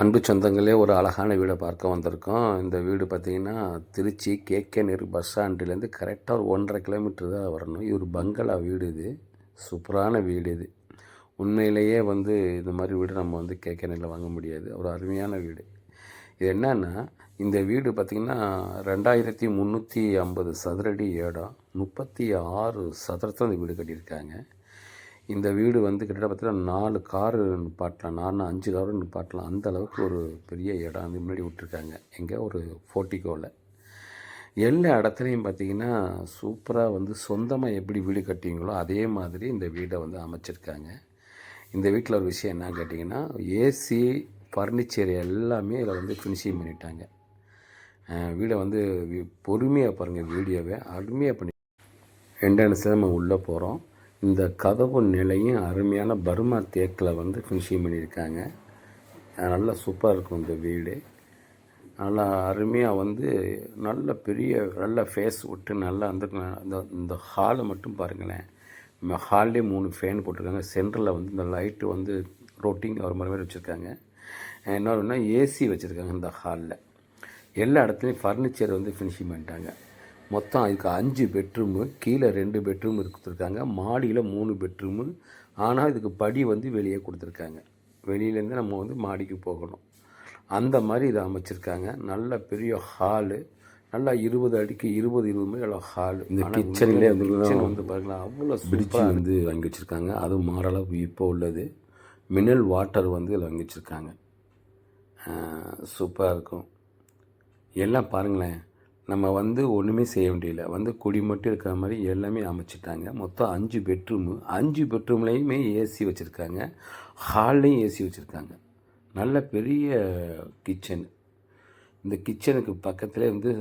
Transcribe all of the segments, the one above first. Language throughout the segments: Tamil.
அன்பு சொந்தங்களே ஒரு அழகான வீடை பார்க்க வந்திருக்கோம். இந்த வீடு பார்த்திங்கன்னா திருச்சி கேகே நேரு பஸ் ஸ்டாண்டுலேருந்து கரெக்டாக ஒரு ஒன்றரை கிலோமீட்டர் தான் வரணும். இது ஒரு பங்களா வீடு இது. சூப்பரான வீடு இது. உண்மையிலேயே வந்து இந்த மாதிரி வீடு நம்ம வந்து கேகே நேரில் வாங்க முடியாது. ஒரு அருமையான வீடு. இது என்னென்னா இந்த வீடு பார்த்திங்கன்னா ரெண்டாயிரத்தி முந்நூற்றி ஐம்பது சதுரடி இடம். முப்பத்தி ஆறு சதுரத்தில் இந்த வீடு கட்டியிருக்காங்க. இந்த வீடு வந்து கிட்டத்தட்ட பார்த்தீங்கன்னா நாலு காரு நிப்பாட்டலாம். நாலு அஞ்சு காரு நிப்பாட்டலாம். அந்த அளவுக்கு ஒரு பெரிய இடம் வந்து முன்னாடி விட்டுருக்காங்க. எங்கே? ஒரு ஃபோர்ட்டிகோவில் எல்லா இடத்துலையும் பார்த்தீங்கன்னா சூப்பராக வந்து சொந்தமாக எப்படி வீடு கட்டிங்களோ அதே மாதிரி இந்த வீடை வந்து அமைச்சிருக்காங்க. இந்த வீட்டில் ஒரு விஷயம் என்ன கேட்டிங்கன்னா ஏசி ஃபர்னிச்சர் எல்லாமே இதில் வந்து ஃபினிஷிங் பண்ணிட்டாங்க. வீடை வந்து பொறுமையாக பாருங்கள் வீடியோவை அருமையாக பண்ணி என்ட்ரன்ஸில் நம்ம உள்ளே போகிறோம் இந்த கதவு நிலையும் அருமையான பர்மா தேக்கில் வந்து ஃபினிஷிங் பண்ணியிருக்காங்க. நல்லா சூப்பராக இருக்கும் இந்த வீடு. நல்லா அருமையாக வந்து நல்ல பெரிய நல்ல ஃபேஸ் விட்டு நல்லா அந்த இந்த இந்த ஹாலை மட்டும் பாருங்களேன். ஹால்லே மூணு ஃபேன் போட்டிருக்காங்க. சென்டரில் வந்து இந்த லைட்டு வந்து ரோட்டிங் ஒரு மாதிரி மாதிரி வச்சுருக்காங்க. என்ன ஏசி வச்சுருக்காங்க இந்த ஹாலில் எல்லா இடத்துலையும் ஃபர்னிச்சர் வந்து ஃபினிஷிங் பண்ணிட்டாங்க. மொத்தம் அதுக்கு அஞ்சு பெட்ரூமு கீழே ரெண்டு பெட்ரூம் கொடுத்துருக்காங்க. மாடியில் மூணு பெட்ரூமு. ஆனால் இதுக்கு படி வந்து வெளியே கொடுத்துருக்காங்க. வெளியிலேருந்து நம்ம வந்து மாடிக்கு போகணும். அந்த மாதிரி இதை அமைச்சிருக்காங்க. நல்ல பெரிய ஹாலு நல்லா இருபது அடிக்கு இருபது இருபது மாதிரி நல்லா ஹாலு இந்த கிச்சன்லேயே வந்து கிச்சன் வந்து பாருங்களா அவ்வளோ பிடிச்சி வந்து வாங்கி வச்சுருக்காங்க. அதுவும் மாடலாக இப்போ உள்ளது. மினரல் வாட்டர் வந்து இதில் வாங்கி வச்சுருக்காங்க. சூப்பராக இருக்கும். எல்லாம் பாருங்களேன். நம்ம வந்து ஒன்றுமே செய்ய வேண்டியதில்லை வந்து குடி மட்டும் இருக்கிற மாதிரி எல்லாமே அமைச்சிட்டாங்க. மொத்தம் அஞ்சு பெட்ரூமு. அஞ்சு பெட்ரூம்லேயுமே ஏசி வச்சுருக்காங்க. ஹால்லையும் ஏசி வச்சுருக்காங்க. நல்ல பெரிய கிச்சன். இந்த கிச்சனுக்கு பக்கத்துலேயே வந்து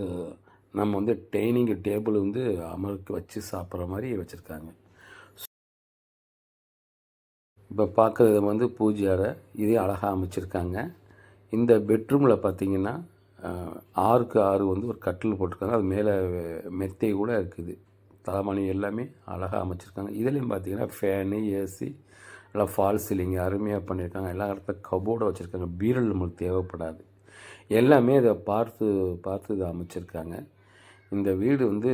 நம்ம வந்து டைனிங் டேபிள் வந்து அமர்க்கு வச்சு சாப்பிட்ற மாதிரி வச்சுருக்காங்க. இப்போ பார்க்குறது வந்து பூஜை அறை. இதே அழகாக அமைச்சிருக்காங்க. இந்த பெட்ரூமில் பார்த்தீங்கன்னா ஆறுக்கு ஆறு வந்து ஒரு கட்டில் போட்டிருக்காங்க. அது மேலே மெத்தை கூட இருக்குது. தலைமணி எல்லாமே அழகாக அமைச்சிருக்காங்க. இதுலேயும் பார்த்தீங்கன்னா ஃபேனு ஏசி நல்லா ஃபால் சீலிங் அருமையாக பண்ணியிருக்காங்க எல்லா இடத்துல கபோர்டை வச்சுருக்காங்க. பீரல் நம்மளுக்கு தேவைப்படாது. எல்லாமே இதை பார்த்து பார்த்து இதை அமைச்சிருக்காங்க. இந்த வீடு வந்து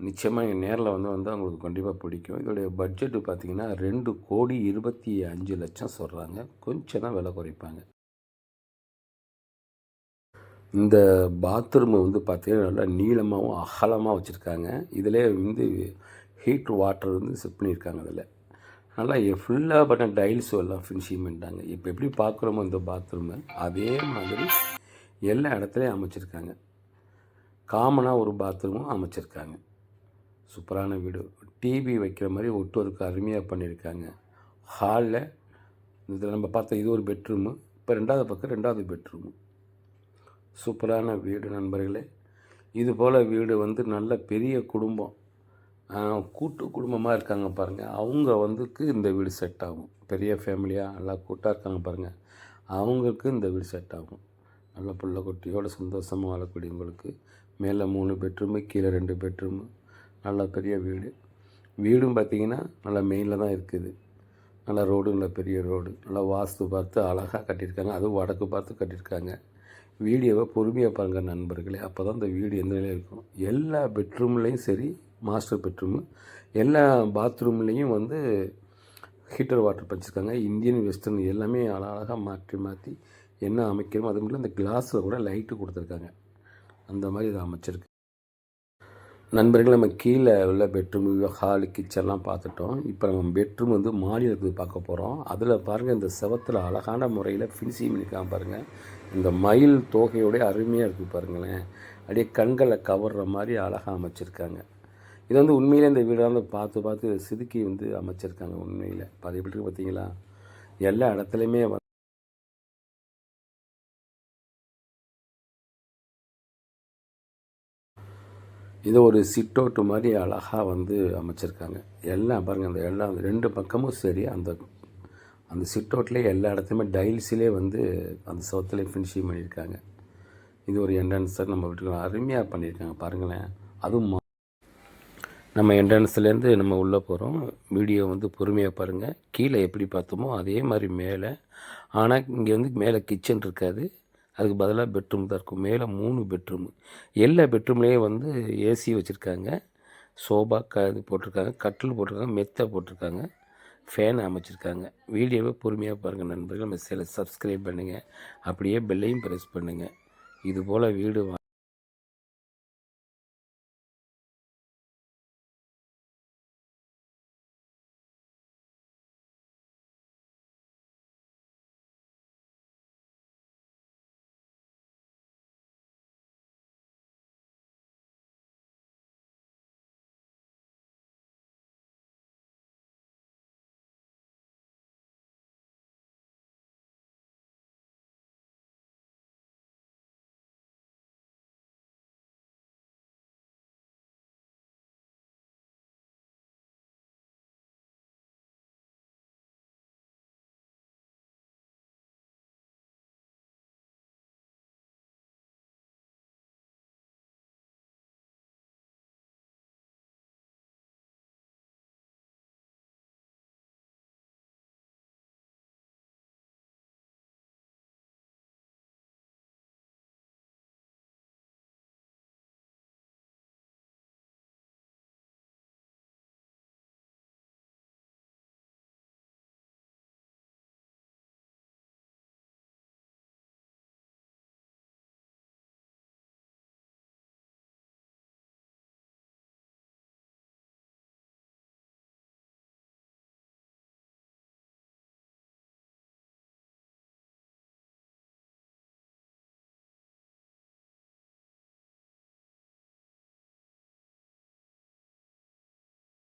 நிச்சயமாக நேரில் வந்து வந்து அவங்களுக்கு கண்டிப்பாக பிடிக்கும். இதோடைய பட்ஜெட்டு பார்த்தீங்கன்னா ரெண்டு கோடி இருபத்தி அஞ்சு லட்சம் சொல்கிறாங்க கொஞ்சம் தான் விலை குறைப்பாங்க. இந்த பாத்ரூம் வந்து பார்த்திங்கன்னா நல்லா நீளமாகவும் அகலமாக வச்சுருக்காங்க. இதில் வந்து ஹீட் வாட்டர் வந்து செட் பண்ணியிருக்காங்க அதில். நல்லா ஃபுல்லாக பண்ண டைல்ஸ் எல்லாம் ஃபினிஷிங் பண்ணிட்டாங்க. இப்போ எப்படி பார்க்குறோமோ இந்த பாத்ரூமை அதே மாதிரி எல்லா இடத்துலையும் அமைச்சிருக்காங்க. காமனாக ஒரு பாத்ரூமும் அமைச்சிருக்காங்க. சூப்பரான வீடு. டிவி வைக்கிற மாதிரி ஒட்டுவருக்கு அருமையாக பண்ணியிருக்காங்க. ஹாலில் இதில் நம்ம பார்த்த இது ஒரு பெட்ரூமு இப்போ ரெண்டாவது பக்கம் ரெண்டாவது பெட்ரூமு சூப்பரான வீடு நண்பர்களே. இது போல் வீடு வந்து நல்ல பெரிய குடும்பம். கூட்டு குடும்பமாக இருக்காங்க பாருங்கள் அவங்க வந்துக்கு இந்த வீடு செட் ஆகும். பெரிய ஃபேமிலியாக நல்லா கூட்டாக இருக்காங்க பாருங்கள் அவங்களுக்கு இந்த வீடு செட் ஆகும். நல்ல புள்ள குட்டியோட சந்தோஷமாக வாழக்கூடியவங்களுக்கு மேலே மூணு பெட்ரூமு கீழே ரெண்டு பெட்ரூமு நல்ல பெரிய வீடு. வீடும் பார்த்திங்கன்னா நல்லா மெயினில் தான் இருக்குது. நல்லா ரோடு நல்ல பெரிய ரோடு நல்லா வாஸ்து பார்த்து அழகாக கட்டியிருக்காங்க. அதுவும் வடக்கு பார்த்து கட்டியிருக்காங்க. வீடியோவை பொறுமையாக பாருங்கள் நண்பர்களே. அப்போ தான் இந்த வீடு எந்த நிலையில் இருக்கும்? எல்லா பெட்ரூம்லேயும் சரி மாஸ்டர் பெட்ரூமு. எல்லா பாத்ரூம்லேயும் வந்து ஹீட்டர் வாட்டர் வச்சுருக்காங்க இந்தியன் வெஸ்டர்ன் எல்லாமே அழகாக மாற்றி மாற்றி என்ன அமைக்கிறோமோ அது மட்டும் இந்த கிளாஸில் கூட லைட்டு கொடுத்துருக்காங்க. அந்த மாதிரி இதை அமைச்சிருக்கு. நண்பர்கள் நம்ம கீழே உள்ள பெட்ரூம் ஹாலு கிச்சன்லாம் பார்த்துட்டோம். இப்போ நம்ம பெட்ரூம் வந்து மாடியில் இருக்குது பார்க்க போகிறோம் அதில் பாருங்கள் இந்த செவத்தில் அழகான முறையில் ஃபினிஷிங் பண்ணியிருக்காங்க பாருங்கள் இந்த மயில் தோகையோடைய அருமையாக இருக்குது பாருங்களேன். அப்படியே கண்களை கவர்ற மாதிரி அழகாக அமைச்சிருக்காங்க. இது வந்து உண்மையில் இந்த வீடாக வந்து பார்த்து பார்த்து செதுக்கி வந்து அமைச்சிருக்காங்க உண்மையில். அது எப்படி பார்த்தீங்களா? எல்லா இடத்துலையுமே இது ஒரு சிட் அவுட்டு மாதிரி அழகாக வந்து அமைச்சிருக்காங்க. எல்லாம் பாருங்கள் அந்த எல்லாம் ரெண்டு பக்கமும் சரி அந்த அந்த சிட் எல்லா இடத்துலையுமே டைல்ஸிலே வந்து அந்த சவுத்துலேயே ஃபினிஷிங் பண்ணியிருக்காங்க. இது ஒரு என்ட்ரன்ஸ் நம்ம வீட்டுக்கு அருமையாக பண்ணியிருக்காங்க பாருங்களேன். அதுவும் மா- நம்ம என்ட்ரன்ஸ்லேருந்து நம்ம உள்ளே போகிறோம் வீடியோ வந்து பொறுமையாக பாருங்கள் கீழே எப்படி பார்த்தோமோ அதே மாதிரி மேலே. ஆனால் இங்கே வந்து மேலே கிச்சன் இருக்காது. அதுக்கு பதிலாக பெட்ரூம் தான் இருக்கும். மேலே மூணு பெட்ரூம். எல்லா பெட்ரூம்லேயே வந்து ஏசி வச்சுருக்காங்க. சோபா க இது போட்டிருக்காங்க. கட்டில் போட்டிருக்காங்க. மெத்தை போட்டிருக்காங்க. ஃபேன் அமைச்சிருக்காங்க. வீடியோவை பொறுமையாக பாருங்கள் நண்பர்கள். நம்ம சேலை சப்ஸ்கிரைப் பண்ணுங்கள் அப்படியே பெல்லையும் ப்ரெஸ் பண்ணுங்கள் இதுபோல் வீடு